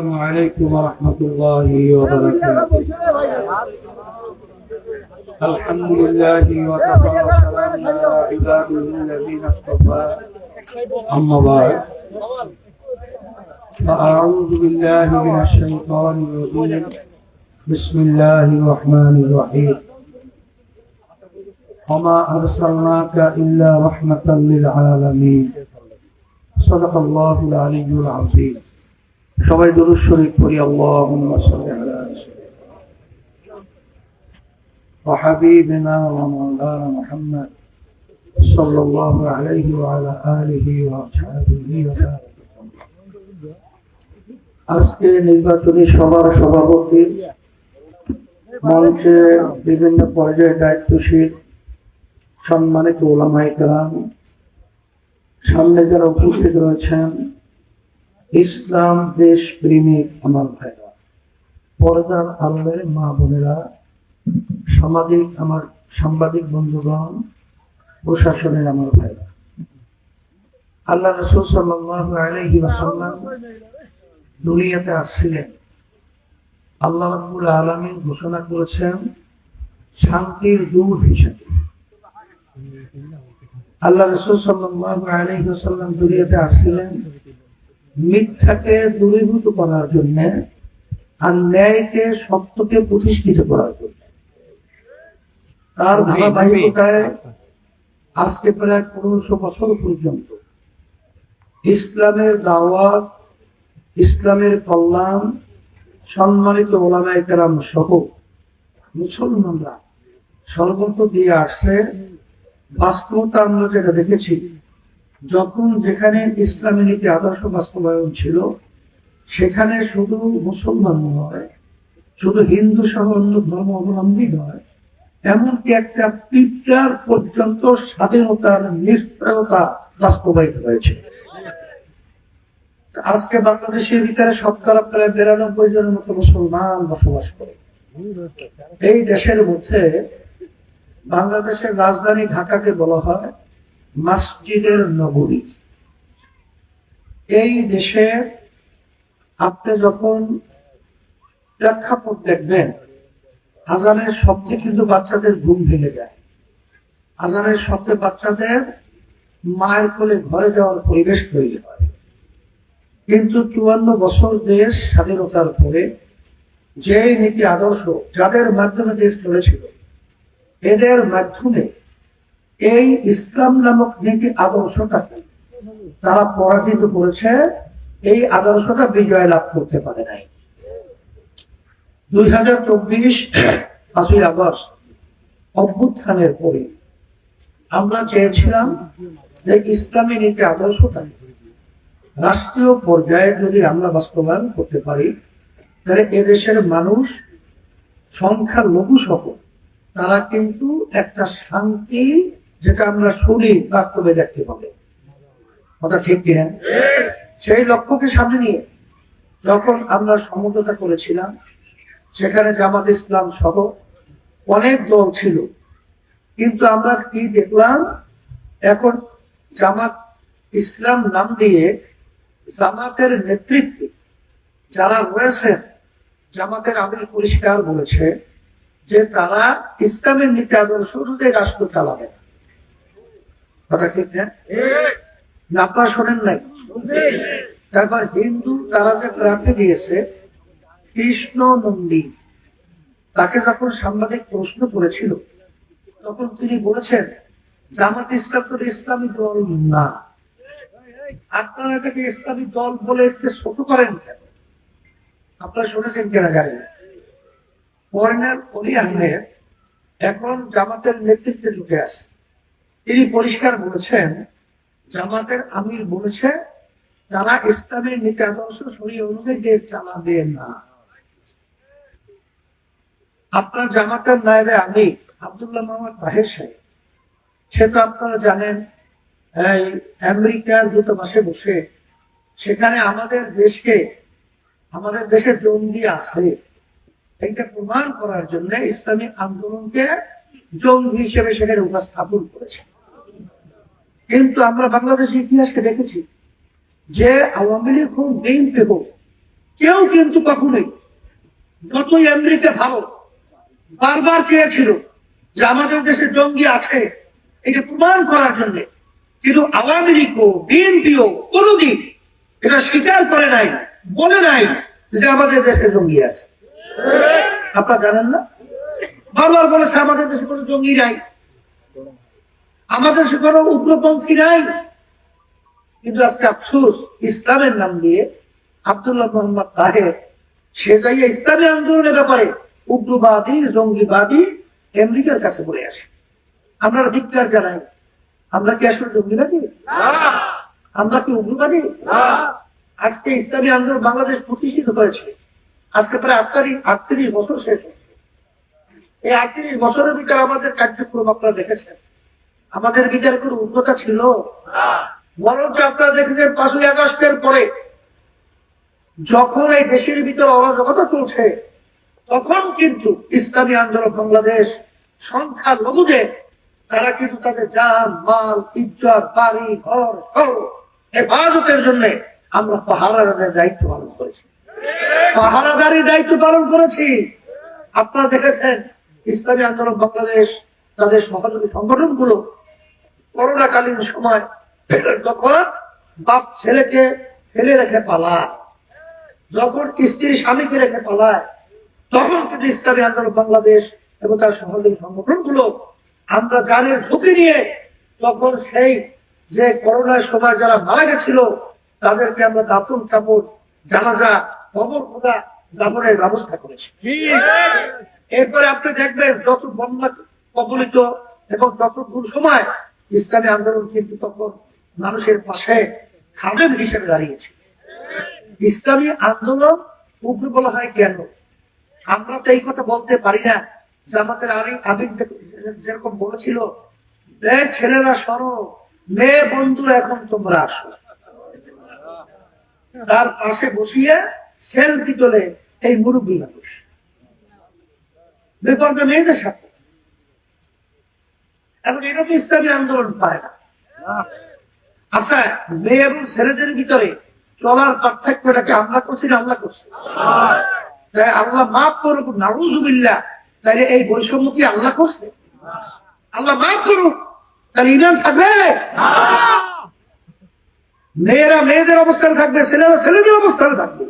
السلام عليكم ورحمة الله وبركاته. الحمد لله وكفى وسلام على عباده الذين اصطفى أما بعد فأعوذ بالله من الشيطان الرجيم. بسم الله الرحمن الرحيم. وما أرسلناك إلا رحمة للعالمين. صدق الله العلي العظيم. সবাই দরুদ শরীফ পড়ি আল্লাহুম্মা সাল্লি আলা সাইয়্যিদিনা وحبيبنا ومولانا محمد صلى الله عليه وعلى آله وأصحابه وسلم আজকে নির্বাচনী সভার সভাপতি মঞ্চে বিভিন্ন পর্যায়ে দায়িত্বশীল সম্মানিত ওলামাই কালাম সামনে যারা উপস্থিত রয়েছেন ইসলাম দেশ প্রেমিক আমার ভাইরা। পর্দার আল্লের মা বোনেরা, সামাজিক আমার সাংবাদিক বন্ধুগণ, প্রশাসনের আমার ভাইরা। আল্লাহ রসুল ওয়াসাল্লাম দুনিয়াতে আসছিলেন। আল্লাহ রাব্বুল আলামিন ঘোষণা করেছেন, শান্তির দূত হিসেবে। আল্লাহ রসুল সাল্লাল্লাহু আলাইহি ওয়াসাল্লাম দুনিয়াতে আসছিলেন মিথ্যাকে দূরীভূত করার জন্য আর ন্যায়কে সত্যকে প্রতিষ্ঠিত করার জন্য। তার ধারাবাহিকতায় আজকে প্রায় পনেরোশো বছর পর্যন্ত ইসলামের দাওয়াত ইসলামের কল্যাণ সম্মানিত ওলামায় কেরাম সহ মুসলমানরা সর্বত্র দিয়ে আসছে। বাস্তবতা আমরা যেটা দেখেছি যখন যেখানে ইসলামী নীতি আদর্শ বাস্তবায়ন ছিল, সেখানে শুধু মুসলমান নয়, শুধু হিন্দু সহ অন্য ধর্ম অবলম্বী নয়, এমনকি একটা পিঁপড়ার পর্যন্ত স্বাধীনতার নিশ্চয়তা বাস্তবায়িত হয়েছে। আজকে বাংলাদেশের ভিতরে শতকরা প্রায় বিরানব্বই জনের মতো মুসলমান বসবাস করে। এই দেশের মধ্যে বাংলাদেশের রাজধানী ঢাকাকে বলা হয় মসজিদের নগরী এই দেশে আপনি যখন প্রেক্ষাপট দেখবেন, আজানের শব্দে কিন্তু বাচ্চাদের ঘুম ভেঙে যায়। আজানের শব্দে বাচ্চাদের মায়ের কোলে ঘরে যাওয়ার পরিবেশ তৈরি হয়। কিন্তু চুয়ান্ন বছর দেশ স্বাধীনতার পরে যে নীতি আদর্শ যাদের মাধ্যমে দেশ চলেছিল, এদের মাধ্যমে এই ইসলাম নামক নীতি আদর্শটাকে তারা পরাজিত করেছে, এই আদর্শটা বিজয় লাভ করতে পারে নাই। দুই হাজার চব্বিশ পাঁচই আগস্ট, অভ্যুত্থানের পরে আমরা চেয়েছিলাম যে ইসলামী নীতি আদর্শটা রাষ্ট্রীয় পর্যায়ে যদি আমরা বাস্তবায়ন করতে পারি, তাহলে এদেশের মানুষ সংখ্যা লঘু সহ তারা কিন্তু একটা শান্তি যেটা আমরা শুনি, বাস্তবে দেখতে পাবে। কথা ঠিক কিনা সেই লক্ষ্যকে সামনে নিয়ে যখন আমরা সমঝোতা করেছিলাম, সেখানে জামাত ইসলাম সহ অনেক দল ছিল। কিন্তু আমরা কি দেখলাম? এখন জামাত ইসলাম নাম দিয়ে জামাতের নেতৃত্বে যারা রয়েছেন, জামাতের আমির পরিষ্কার বলেছে যে তারা ইসলামের নীতি আদর্শ রাষ্ট্র চালাবে না। কথা ঠিক না না আপনারা শোনেন নাই। তারপর হিন্দু তারা যে প্রার্থী দিয়েছে কৃষ্ণ নন্দী তাকে যখন সাংবাদিক প্রশ্ন করেছিল তখন তিনি বলেছেন জামাত ইসলাম তো ইসলামী দল না। আপনারা এটাকে ইসলামী দল বলে ছোট করেন কেন? আপনারা শুনেছেন কিনা জানি না। অলি আহমেদ এখন জামাতের নেতৃত্বে ঢুকে আছে। তিনি পরিষ্কার বলেছেন, জামাতের আমির বলেছে তারা ইসলামের নীতি আদর্শ সরিয়ে অনুযায়ী দেশ চালাবে না। আপনার জামাতের নায়বে আমি, আবদুল্লাহ মোহাম্মদ তাহের সাহেব, সে তো আপনারা জানেন, এই আমেরিকার দূতাবাসে বসে, সেখানে আমাদের দেশকে, আমাদের দেশে জঙ্গি আছে। এইটা প্রমাণ করার জন্য ইসলামী আন্দোলনকে জঙ্গি হিসেবে সেখানে উপস্থাপন করেছে। কিন্তু আমরা বাংলাদেশের ইতিহাসকে দেখেছি যে আওয়ামী লীগ হোক বিএনপি হোক কেউ কিন্তু কখনোই, যতই আমেরিকা ভারত বারবার চেয়েছিল যে আমাদের দেশে জঙ্গি আছে, এটা প্রমাণ করার জন্য। কিন্তু আওয়ামী লীগও বিএনপিও কোনদিন এটা স্বীকার করে নাই, বলে নাই যে আমাদের দেশে জঙ্গি আছে। আপনারা জানেন না? বারবার বলেছে, আমাদের দেশে কোনো জঙ্গি নাই। আমাদের কোনো উগ্রপন্থী নাই। কিন্তু আজকে আফসোস ইসলামের নাম দিয়ে আব্দুল্লাহ মোহাম্মদ তাহের সে যাইয়ে ইসলামী আন্দোলনের ব্যাপারে উগ্রবাদী জঙ্গিবাদী আমেরিকার কাছে বলে আসে। আমরা ধিক্কার জানাই। আমরা কি আসলে জঙ্গিবাদী আমরা কি উগ্রবাদী? আজকে ইসলামী আন্দোলন বাংলাদেশ প্রতিষ্ঠিত হয়েছে। আজকে প্রায় আটত্রিশ আটত্রিশ বছর শেষ হয়েছে। এই আটত্রিশ বছরের ভিতরে আমাদের কার্যক্রম আপনারা দেখেছেন। আমাদের বিচার কোনো উন্নতা ছিল। বরঞ্চ আপনারা দেখেছেন পাঁচই আগস্টের পরে যখন এই দেশের ভিতরে অরাজকতা চলছে, তখন কিন্তু ইসলামী আন্দোলন বাংলাদেশ সংখ্যা লঘুদের তারা কিন্তু তাদের যান মাল, ইজ্জত, বাড়ি, ঘর, সব হেফাজতের জন্য আমরা পাহারাদারের দায়িত্ব পালন করেছি। পাহারাদারির দায়িত্ব পালন করেছি। আপনারা দেখেছেন, ইসলামী আন্দোলন বাংলাদেশ, তাদের সহযোগী সংগঠনগুলো করোনাকালীন সময় যখন বাপ ছেলেকে ফেলে রেখে পালায়। যখন স্ত্রী স্বামীকে রেখে পালায়, তখন কিন্তু ইসলামী আন্দোলন বাংলাদেশ এবং তার সহযোগী সংগঠনগুলো আমরা জানের ঝুঁকি নিয়ে তখন সেই যে করোনার সময় যারা মারা গেছিল, তাদেরকে আমরা দাপন কাপড়, জানাজা, কবর খোদা দাপনের ব্যবস্থা করেছি। এরপরে আপনি দেখবেন যত বন্যা কবলিত এবং যত দূর সময় ইসলামী আন্দোলন কিন্তু তখন মানুষের পাশে খাদেম হিসেবে দাঁড়িয়েছে। ইসলামী আন্দোলন উগ্র বলা হয় কেন? আমরা তো এই কথা বলতে পারি না। যে আমাদের আরে আবির যেরকম বলেছিল, "এ ছেলেরা সরো মেয়ে বন্ধুরা এখন তোমরা আসো। তার পাশে বসিয়ে সেলফি তোলে এই মুরব্বী মানুষ বিপর্যয় মেয়েদের সাথে। এখন এটা তো ইসলামী আন্দোলন পায় না। আচ্ছা মেয়ে এবং ছেলেদের ভিতরে চলার পার্থক্যটাকে আমরা করছি না, আল্লাহ করছি। তাই আল্লাহ মাফ করুক নারুজুবিল্লা তাহলে এই বৈষম্য কি আল্লাহ করছে? আল্লাহ মাফ করুক, তাহলে ইমান থাকবে? মেয়েরা মেয়েদের অবস্থানে থাকবে, ছেলেরা ছেলেদের অবস্থানে থাকবে।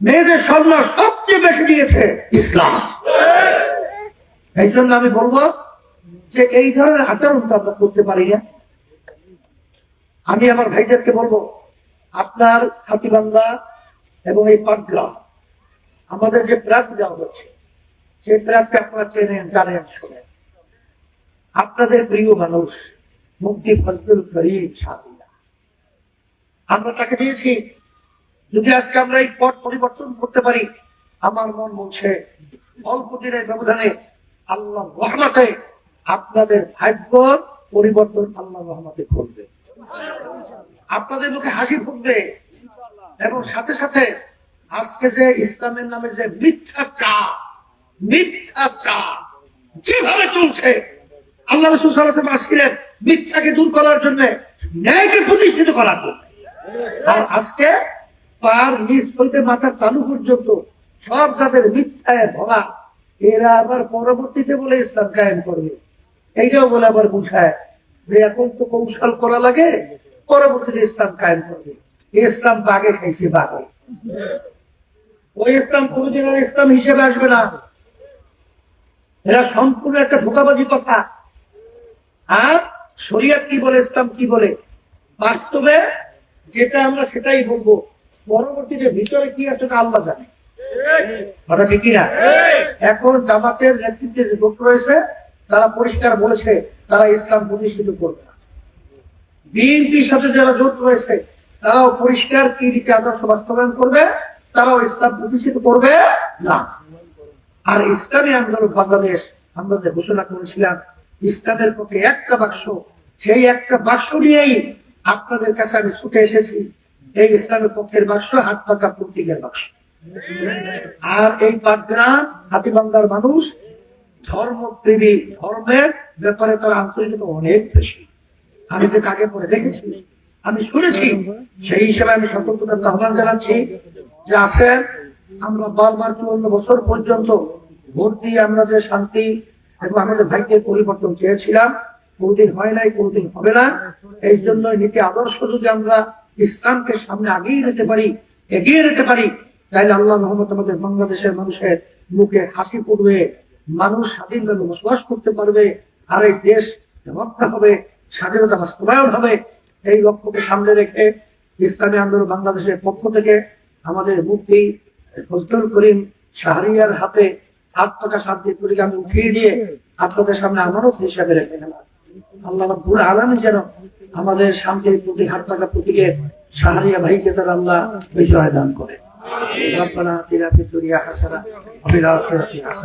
মেয়েদের সম্মান সবচেয়ে বেশি দিয়েছে ইসলাম। এই জন্য আমি বলব যে এই ধরনের আচরণ তো আমরা করতে পারি না। আমি আমার ভাইদেরকে বলব, আপনার হাতিবান্ধা এবং এই পাটগ্রাম আমাদের যে প্রাক দেওয়া হচ্ছে, সেই প্রাককে আপনারা চেনেন, জানেন, শোনেন। আপনাদের প্রিয় মানুষ মুক্তি ফজলুল করিম সাদিয়া আমরা তাকে দিয়েছি, যদি আজকে আমরা এই পথ পরিবর্তন করতে পারি, আমার মন বলছে, অল্প দিনের ব্যবধানে আল্লাহ রহমতে আপনাদের ভাগ্য পরিবর্তন আল্লাহ রহমতে করবে আপনাদের মুখে হাসি ফুটবে। এবং সাথে সাথে আজকে যে ইসলামের নামে যে মিথ্যা চা মিথ্যা চা যেভাবে চলছে, আল্লাহ রসুল আসছিলেন মিথ্যাকে দূর করার জন্য, ন্যায়কে প্রতিষ্ঠিত করার জন্য। আর আজকে পার নিজ হইতে মাথার চালু পর্যন্ত সব যাদের মিথ্যায় ভরা, এরা আবার পরবর্তীতে বলে ইসলাম কায়েম করবে। এইটাও বলে আবার বুঝায় যে এখন তো কৌশল করা লাগে পরবর্তীতে ইসলাম কায়েম করবে। ইসলাম বাগে খাইছে বাগে ওই ইসলাম কোনদিন আর ইসলাম হিসেবে আসবে না। এরা সম্পূর্ণ একটা ধোকাবাজি কথা। আর শরিয়াত কি বলে ইসলাম কি বলে? বাস্তবে যেটা আমরা সেটাই বলব। পরবর্তীতে ভিতরে কি আছে আল্লাহ জানে। কথা ঠিক কিনা? এখন জামাতের নেতৃত্বে যে লোক রয়েছে তারা পরিষ্কার বলেছে, তারা ইসলাম প্রতিষ্ঠিত করবে না। বিএনপির সাথে যারা জোট রয়েছে, তারাও পরিষ্কার কি নীতি আদর্শ বাস্তবায়ন করবে, তারাও ইসলাম প্রতিষ্ঠিত করবে না। আর ইসলামী আন্দোলন বাংলাদেশ, আমরা যে ঘোষণা করেছিলাম, ইসলামের পক্ষে একটা বাক্স, সেই একটা বাক্স নিয়েই আপনাদের কাছে আমি ছুটে এসেছি, এই ইসলামের পক্ষের বাক্স, হাত পাকা প্রতীকের বাক্স। আর এই পাটগ্রাম হাতিবান্দার মানুষ ধর্মপ্রেমী ধর্মের ব্যাপারে তার আন্তরিকতা অনেক বেশি। আমি তো আগে পরে দেখেছি, আমি শুনেছি, সেই হিসেবে আমি সতর্কতার আহ্বান জানাচ্ছি যে আছেন আমরা বারবার চুয়ান্ন বছর পর্যন্ত ভোট দিয়ে আমরা যে শান্তি এবং আমাদের ভাগ্যের পরিবর্তন চেয়েছিলাম, কোনদিন হয় নাই, কোনদিন হবে না। এই জন্য নীতি আদর্শ যদি আমরা ইসলামকে সামনে আগিয়ে নিতে পারি, এগিয়ে নিতে পারি, তাহলে আল্লাহ মোহাম্মদ আমাদের বাংলাদেশের মানুষের মুখে হাসি পড়বে মানুষ স্বাধীনভাবে বসবাস করতে পারবে, আর এই দেশ রক্ষা হবে, স্বাধীনতা বাস্তবায়ন হবে, এই লক্ষ্যকে সামনে রেখে ইসলামী আন্দোলন বাংলাদেশের পক্ষ থেকে আমাদের মুক্তি, ফজলুল করিম শাহরিয়ার হাতে টাকা শান্তি করিকে আমি উঠিয়ে দিয়ে আপনাদের সামনে আমারও হিসাবে রেখে আল্লাহ রাব্বুল আলামিন যেন আমাদের শান্তির প্রতি হাত টাকা প্রতীকে শাহরিয়া ভাইকে তার আল্লাহ বিজয় দান করে। দুনিয়া হাসানা, ওয়া ফিল আখিরাতি হাসানা।